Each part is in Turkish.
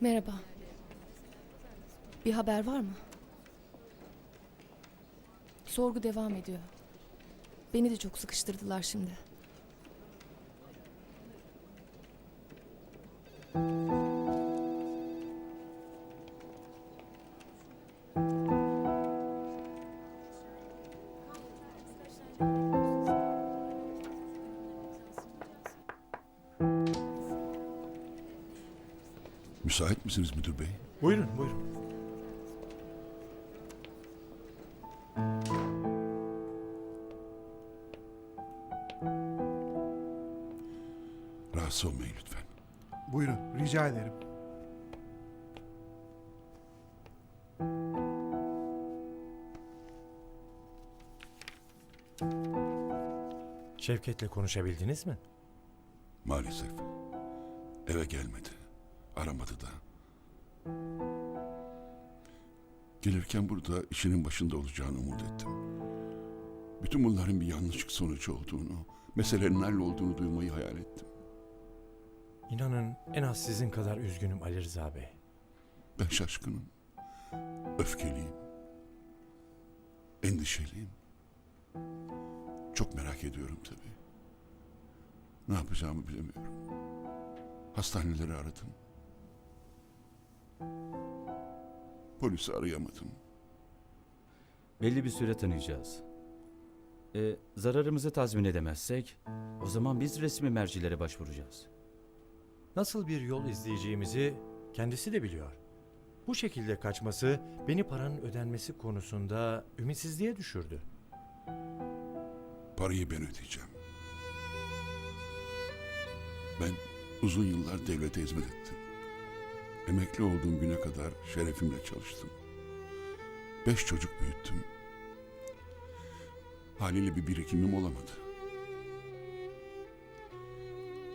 Merhaba. Bir haber var mı? Sorgu devam ediyor. Beni de çok sıkıştırdılar şimdi. Müsait misiniz müdür bey? Buyurun buyurun. Rahatsız olmayın lütfen. Buyurun rica ederim. Şevket'le konuşabildiniz mi? Maalesef. Eve gelmedi. Aramadı da. Gelirken burada işinin başında olacağını umut ettim. Bütün bunların bir yanlışlık sonucu olduğunu, meselenin hallolduğunu duymayı hayal ettim. İnanın en az sizin kadar üzgünüm Ali Rıza Bey. Ben şaşkınım. Öfkeliyim. Endişeliyim. Çok merak ediyorum tabii. Ne yapacağımı bilemiyorum. Hastaneleri aradım. Polisi arayamadım. Belli bir süre tanıyacağız. E, zararımızı tazmin edemezsek o zaman biz resmi mercilere başvuracağız. Nasıl bir yol izleyeceğimizi kendisi de biliyor. Bu şekilde kaçması beni paranın ödenmesi konusunda ümitsizliğe düşürdü. Parayı ben ödeyeceğim. Ben uzun yıllar devlete hizmet ettim. Emekli olduğum güne kadar şerefimle çalıştım. Beş çocuk büyüttüm. Haliyle bir birikimim olamadı.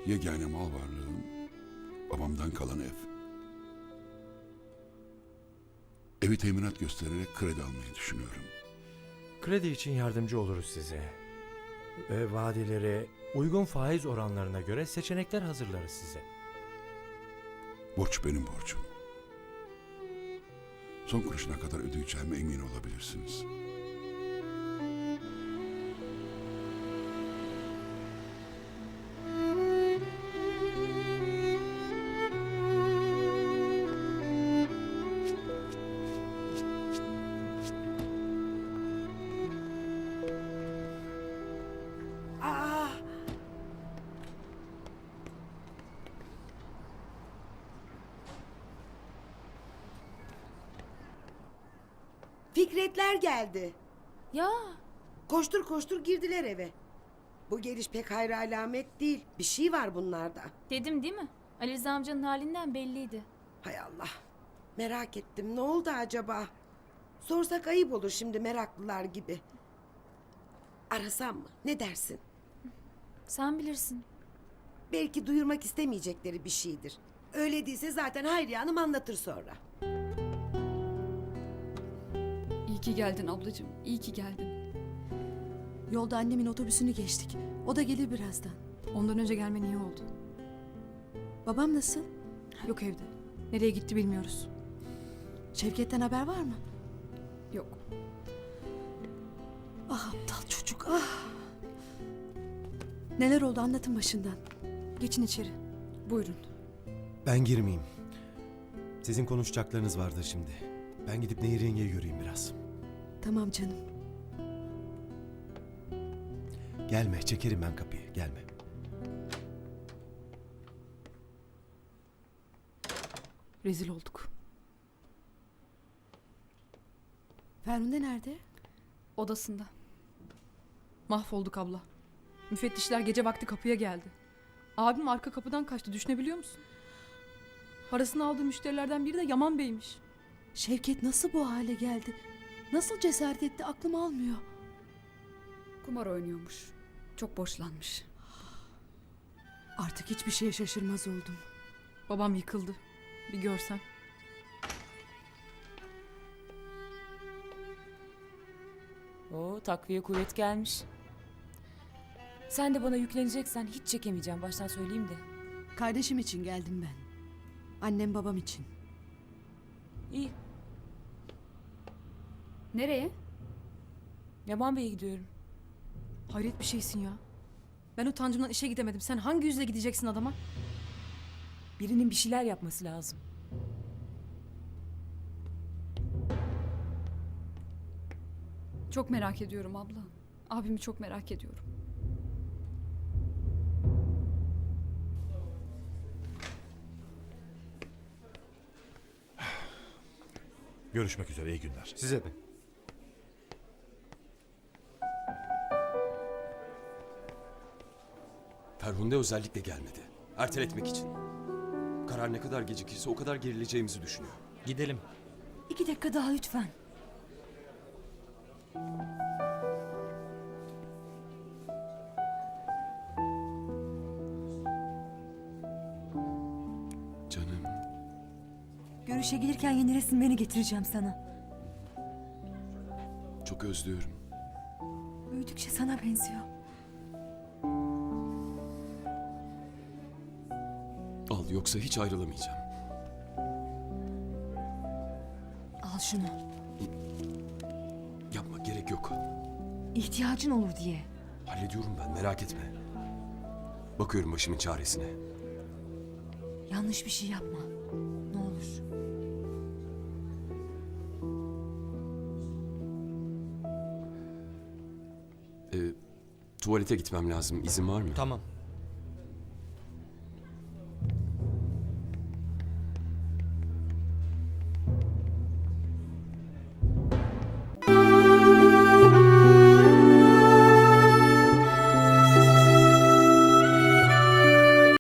Yegane mal varlığım babamdan kalan ev. Evi teminat göstererek kredi almayı düşünüyorum. Kredi için yardımcı oluruz size. Ve vadelere uygun faiz oranlarına göre seçenekler hazırlarız size. Borç benim borcum. Son kuruşuna kadar ödeyeceğime emin olabilirsiniz. Fikretler geldi. Ya Koştur koştur girdiler eve. Bu geliş pek hayra alamet değil. Bir şey var bunlarda. Dedim değil mi? Ali Rıza amcanın halinden belliydi. Hay Allah. Merak ettim. Ne oldu acaba? Sorsak ayıp olur şimdi meraklılar gibi. Arasam mı? Ne dersin? Sen bilirsin. Belki duyurmak istemeyecekleri bir şeydir. Öyle değilse zaten Hayriye Hanım anlatır sonra. İyi ki geldin ablacığım, iyi ki geldin. Yolda annemin otobüsünü geçtik. O da gelir birazdan. Ondan önce gelmen iyi oldu. Babam nasıl? Yok evde. Nereye gitti bilmiyoruz. Şevket'ten haber var mı? Yok. Ah aptal çocuk ah. Neler oldu anlatın başından. Geçin içeri. Buyurun. Ben girmeyeyim. Sizin konuşacaklarınız vardır şimdi. Ben gidip Nehir yengeyi göreyim biraz. Tamam canım. Gelme, çekerim ben kapıyı. Gelme. Rezil olduk. Ferhunde nerede? Odasında. Mahvolduk abla. Müfettişler gece vakti kapıya geldi. Abim arka kapıdan kaçtı düşünebiliyor musun? Parasını aldığı müşterilerden biri de Yaman Bey'miş. Şevket nasıl bu hale geldi? Nasıl cesaret etti aklım almıyor. Kumar oynuyormuş. Çok borçlanmış. Artık hiçbir şeye şaşırmaz oldum. Babam yıkıldı. Bir görsen. Oo takviye kuvvet gelmiş. Sen de bana yükleneceksen hiç çekemeyeceğim baştan söyleyeyim de. Kardeşim için geldim ben. Annem babam için. İyi. Nereye? Yaman Bey'e gidiyorum. Hayret bir şeysin ya. Ben utancımdan işe gidemedim. Sen hangi yüzle gideceksin adama? Birinin bir şeyler yapması lazım. Çok merak ediyorum abla. Abimi çok merak ediyorum. Görüşmek üzere iyi günler. Size de. Ferhunde özellikle gelmedi. Erteletmek için. Karar ne kadar gecikirse o kadar gerileceğimizi düşünüyor. Gidelim. İki dakika daha lütfen. Canım. Görüşe gelirken yeni resimlerini getireceğim sana. Çok özlüyorum. Büyüdükçe sana benziyor. Yoksa hiç ayrılamayacağım. Al şunu. Yapma gerek yok. İhtiyacın olur diye. Hallediyorum ben merak etme. Bakıyorum başımın çaresine. Yanlış bir şey yapma. Ne olur. Ee, tuvalete gitmem lazım. İzin var mı? Tamam.